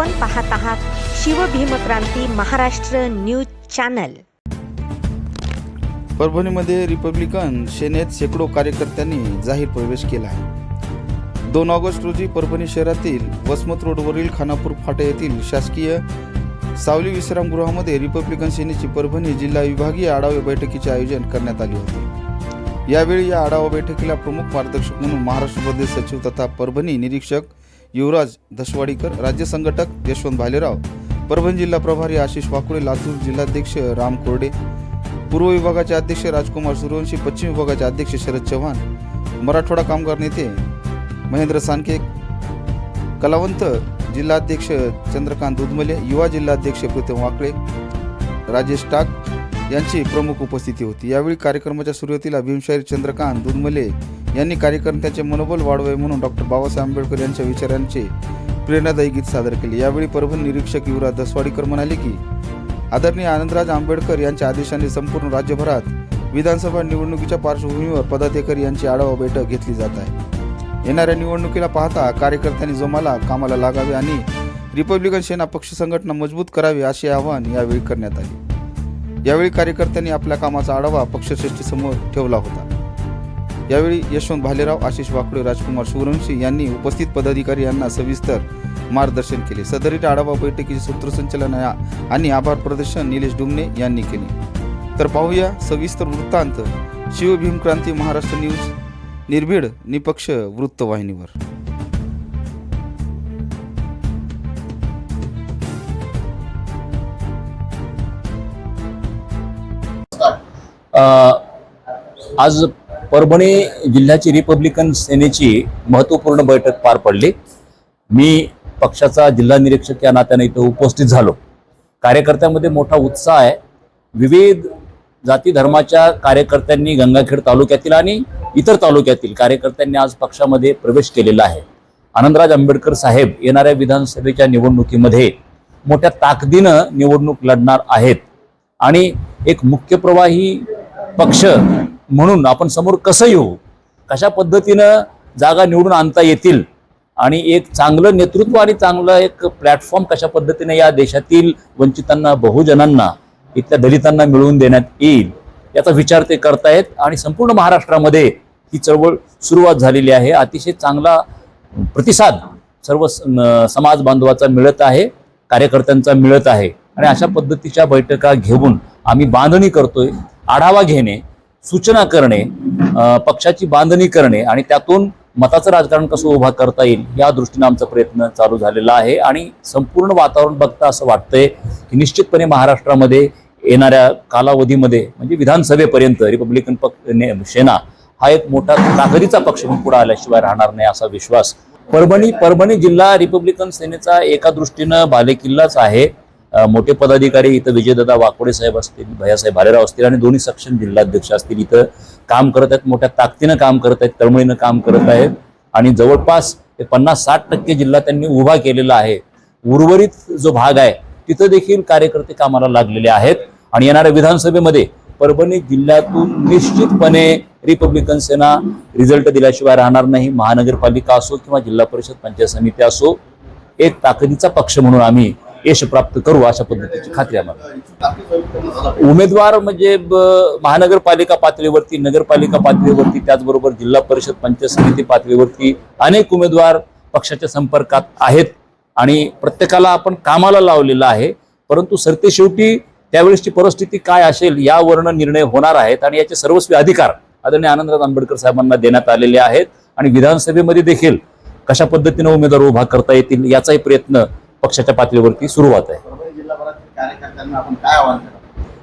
आपण पाहत आहात शिवभीमक्रांती महाराष्ट्र न्यूज चॅनल. परभणीमध्ये रिपब्लिकन सेनेत शेकडो कार्यकर्त्यांनी जाहीर प्रवेश केला आहे. दोन ऑगस्ट रोजी परभणी शहरातील वसमत रोडवरील खानापूर फाटा येथील शासकीय सावली विश्रामगृहामध्ये रिपब्लिकन सेनेची परभणी जिल्हा विभागीय आढावा बैठकीचे आयोजन करण्यात आले होते. यावेळी या आढावा बैठकीला प्रमुख मार्गदर्शक म्हणून महाराष्ट्र प्रदेश सचिव तथा परभणी निरीक्षक युवराज धसवाडीकर राज्य संघटक यशवंत भालेराव परभणी जिल्हा प्रभारी आशिष वाकुळे लातूर जिल्हाध्यक्ष राम कोरडे पूर्व विभागाचे अध्यक्ष राजकुमार सूर्यवंशी पश्चिम विभागाचे अध्यक्ष शरद चव्हाण मराठवाडा कामगार नेते महेंद्र सानके कलावंत जिल्हाध्यक्ष चंद्रकांत दुधमले युवा जिल्हाध्यक्ष प्रीतम वाकळे राजेश टाक यांची प्रमुख उपस्थिती होती. यावेळी कार्यक्रमाच्या सुरुवातीला भीमशाहीर चंद्रकांत दुधमले यांनी कार्यकर्त्यांचे मनोबल वाढवावे म्हणून डॉक्टर बाबासाहेब आंबेडकर यांच्या विचारांचे प्रेरणादायी गीत सादर केले. यावेळी परभणी निरीक्षक युवराज दसवाडीकर म्हणाले की आदरणीय आनंदराज आंबेडकर यांच्या आदेशाने संपूर्ण राज्यभरात विधानसभा निवडणुकीच्या पार्श्वभूमीवर पदाधिकारी यांची आढावा बैठक घेतली जात आहे. येणाऱ्या निवडणुकीला पाहता कार्यकर्त्यांनी जोमाला कामाला लागावे आणि रिपब्लिकन सेना पक्ष संघटना मजबूत करावी असे आवाहन यावेळी करण्यात आले. यावेळी कार्यकर्त्यांनी आपल्या कामाचा आढावा पक्षश्रेष्ठीसमोर ठेवला होता. यावेळी यशवंत भालेराव आशिष वाकडे राजकुमार सूर्यवंशी यांनी उपस्थित पदाधिकारी यांना सविस्तर मार्गदर्शन केले. सदरील आढावा बैठकीचे सूत्रसंचालन आणि आभार प्रदर्शन निलेश डुमने यांनी केले. तर पाहूया सविस्तर वृत्तांत. शिवभीमक्रांती महाराष्ट्र न्यूज निर्भीड निपक्ष वृत्तवाहिनीवर. आज परभणी जिल्ह्याची रिपब्लिकन सेनेची महत्त्वपूर्ण बैठक पार पडली. मी पक्षाचा जिल्हा निरीक्षक या नात्याने इथं उपस्थित झालो. कार्यकर्त्यांमध्ये मोठा उत्साह आहे. विविध जाती धर्माच्या कार्यकर्त्यांनी गंगाखेड तालुक्यातील आणि इतर तालुक्यातील कार्यकर्त्यांनी आज पक्षामध्ये प्रवेश केलेला आहे. आनंदराज आंबेडकर साहेब येणाऱ्या विधानसभेच्या निवडणुकीमध्ये मोठ्या ताकदीनं निवडणूक लढणार आहेत. आणि एक मुख्य प्रवाही पक्ष म्हणून आपण समोर कसं येऊ कशा पद्धतीनं जागा निवडून आणता येतील आणि एक चांगलं नेतृत्व आणि चांगलं एक प्लॅटफॉर्म कशा पद्धतीने या देशातील वंचितांना बहुजनांना इथल्या दलितांना मिळवून देण्यात येईल याचा विचार ते करतायत. आणि संपूर्ण महाराष्ट्रामध्ये ही चळवळ सुरुवात झालेली आहे. अतिशय चांगला प्रतिसाद सर्व स- न- समाज बांधवाचा मिळत आहे कार्यकर्त्यांचा मिळत आहे. आणि अशा पद्धतीच्या बैठका घेऊन आम्ही बांधणी करतोय. आढावा घेणे सूचना करणे पक्षाची बांधणी करणे आणि त्यातून मताचं राजकारण कसं उभा करता येईल या दृष्टीनं आमचा प्रयत्न चालू झालेला आहे. आणि संपूर्ण वातावरण बघता असं वाटतंय की निश्चितपणे महाराष्ट्रामध्ये येणाऱ्या कालावधीमध्ये म्हणजे विधानसभेपर्यंत रिपब्लिकन पक्ष सेना हा एक मोठा ताकदीचा पक्ष म्हणून पुढे आल्याशिवाय राहणार नाही असा विश्वास. परभणी परभणी जिल्हा रिपब्लिकन सेनेचा एका दृष्टीनं बालेकिल्लाच आहे. मोठे पदाधिकारी इथं विजयदादा वाकोडे साहेब असतील भैयासाहेब भालेराव असतील आणि दोन्ही सक्षम जिल्हाध्यक्ष असतील इथं काम करत आहेत मोठ्या ताकदीनं काम करत आहेत तळमळीनं काम करत आहेत. आणि जवळपास ते पन्नास साठ टक्के जिल्हा त्यांनी उभा केलेला आहे. उर्वरित जो भाग आहे तिथं देखील कार्यकर्ते कामाला लागलेले आहेत. आणि येणाऱ्या विधानसभेमध्ये परभणी जिल्ह्यातून निश्चितपणे रिपब्लिकन सेना रिझल्ट दिल्याशिवाय राहणार नाही महानगरपालिका असो किंवा जिल्हा परिषद पंचायत समिती असो एक ताकदीचा पक्ष म्हणून आम्ही यश प्राप्त करू अशा पद्धतीची खात्री आम्हाला. उमेदवार म्हणजे महानगरपालिका पातळीवरती नगरपालिका पातळीवरती त्याचबरोबर जिल्हा परिषद पंचायत समिती पातळीवरती अनेक उमेदवार पक्षाच्या संपर्कात आहेत आणि प्रत्येकाला आपण कामाला लावलेलं आहे. परंतु सरते शेवटी त्यावेळेसची परिस्थिती काय असेल यावरनं निर्णय होणार आहेत आणि याचे सर्वस्वी अधिकार आदरणीय आनंदराज आंबेडकर साहेबांना देण्यात आलेले आहेत. आणि विधानसभेमध्ये देखील कशा पद्धतीनं उमेदवार उभा करता येतील याचाही प्रयत्न पक्षाच्या पातळीवरती सुरुवात आहे.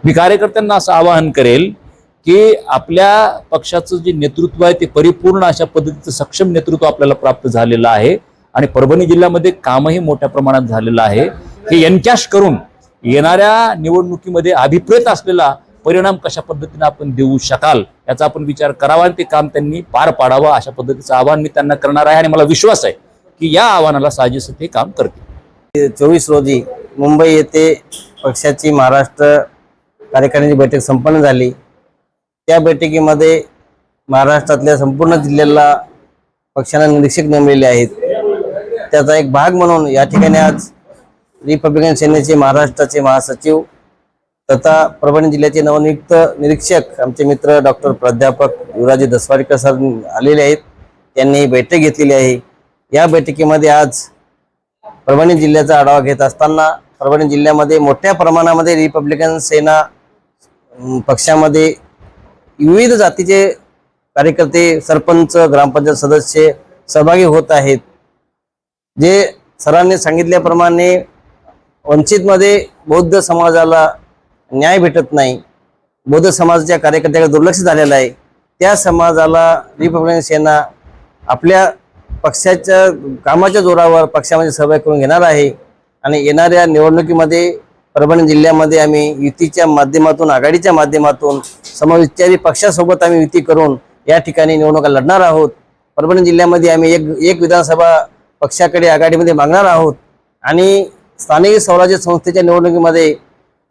मी कार्यकर्त्यांना असं आवाहन करेल की आपल्या पक्षाचं जे नेतृत्व आहे ते परिपूर्ण अशा पद्धतीचं सक्षम नेतृत्व आपल्याला प्राप्त झालेलं आहे आणि परभणी जिल्ह्यामध्ये कामही मोठ्या प्रमाणात झालेलं आहे. हे एनकॅश करून येणाऱ्या निवडणुकीमध्ये अभिप्रेत असलेला परिणाम कशा पद्धतीने आपण देऊ शकाल याचा आपण विचार करावा आणि ते काम त्यांनी पार पाडावं अशा पद्धतीचं आवाहन मी त्यांना करणार आहे आणि मला विश्वास आहे की या आव्हानाला साजेसं ते काम करतील. चोवीस रोजी मुंबई येथे पक्षाची महाराष्ट्र कार्यकारिणीची बैठक संपन्न झाली. त्या बैठकीमध्ये महाराष्ट्रातल्या संपूर्ण जिल्ह्याला पक्षाने निरीक्षक नेमलेले आहेत. त्याचा एक भाग म्हणून या ठिकाणी आज रिपब्लिकन सेनेचे महाराष्ट्राचे महासचिव तथा परभणी जिल्ह्याचे नवनियुक्त निरीक्षक आमचे मित्र डॉक्टर प्राध्यापक युवराजी दसवाडकर सर आलेले आहेत. त्यांनी बैठक घेतलेली आहे. या बैठकीमध्ये आज परभणी जिल्ह्याचा आढावा घेत असताना परभणी जिल्ह्यामध्ये मोठ्या प्रमाणामध्ये रिपब्लिकन सेना पक्षामध्ये विविध जातीचे कार्यकर्ते सरपंच ग्रामपंचायत सदस्य सहभागी होत आहेत. जे सरांनी सांगितल्याप्रमाणे वंचितमध्ये बौद्ध समाजाला न्याय भेटत नाही बौद्ध समाजाच्या कार्यकर्त्याकडे दुर्लक्ष झालेलं आहे त्या समाजाला रिपब्लिकन सेना आपल्या पक्षाच्या कामाच्या जोरावर पक्षामध्ये सहभाग करून घेणार आहे. आणि येणाऱ्या निवडणुकीमध्ये परभणी जिल्ह्यामध्ये आम्ही युतीच्या माध्यमातून आघाडीच्या माध्यमातून समविचारी पक्षासोबत आम्ही युती करून या ठिकाणी निवडणुका लढणार आहोत. परभणी जिल्ह्यामध्ये आम्ही एक एक विधानसभा पक्षाकडे आघाडीमध्ये मागणार आहोत. आणि स्थानिक स्वराज्य संस्थेच्या निवडणुकीमध्ये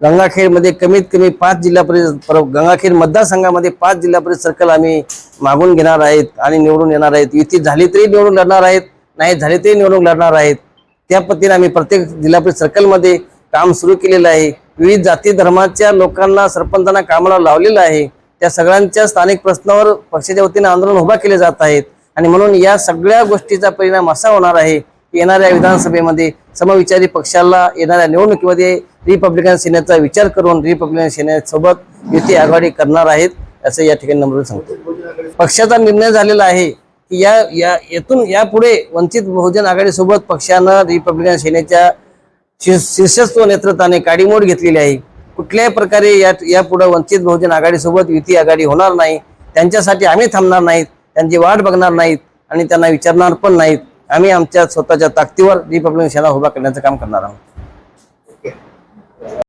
गंगाखेडमध्ये कमीत कमी पाच जिल्हा परिषद पर- गंगाखेड मतदारसंघामध्ये पाच जिल्हा परिषद सर्कल आम्ही मागून घेणार आहेत आणि निवडून येणार आहेत. युती झाली तरी निवडून लढणार आहेत नाही झाली तरी निवडणूक लढणार आहेत. त्या पद्धतीने आम्ही प्रत्येक जिल्हा परिषद सर्कलमध्ये काम सुरू केलेलं आहे. विविध जाती धर्माच्या लोकांना सरपंचांना कामाला लावलेलं आहे. त्या सगळ्यांच्या स्थानिक प्रश्नावर पक्षाच्या वतीने आंदोलन उभा केले जात आहेत. आणि म्हणून या सगळ्या गोष्टीचा परिणाम असा होणार आहे की येणाऱ्या विधानसभेमध्ये समविचारी पक्षाला येणाऱ्या निवडणुकीमध्ये रिपब्लिकन सेनेचा विचार करून रिपब्लिकन सेनेसोबत युती आघाडी करणार आहेत असं या ठिकाणी नम्र सांगतो. पक्षाचा निर्णय झालेला आहे की या या येथून यापुढे वंचित बहुजन आघाडीसोबत पक्षानं रिपब्लिकन सेनेच्या शीर्षस्व नेतृत्वाने काडीमोड घेतलेली आहे. कुठल्याही प्रकारे या यापुढे वंचित बहुजन आघाडीसोबत युती आघाडी होणार नाही त्यांच्यासाठी आम्ही थांबणार नाहीत त्यांची वाट बघणार नाहीत आणि त्यांना विचारणार पण नाहीत. आम्ही आमच्या स्वतःच्या ताकदीवर रिपब्लिकन सेना उभा करण्याचं काम करणार आहोत.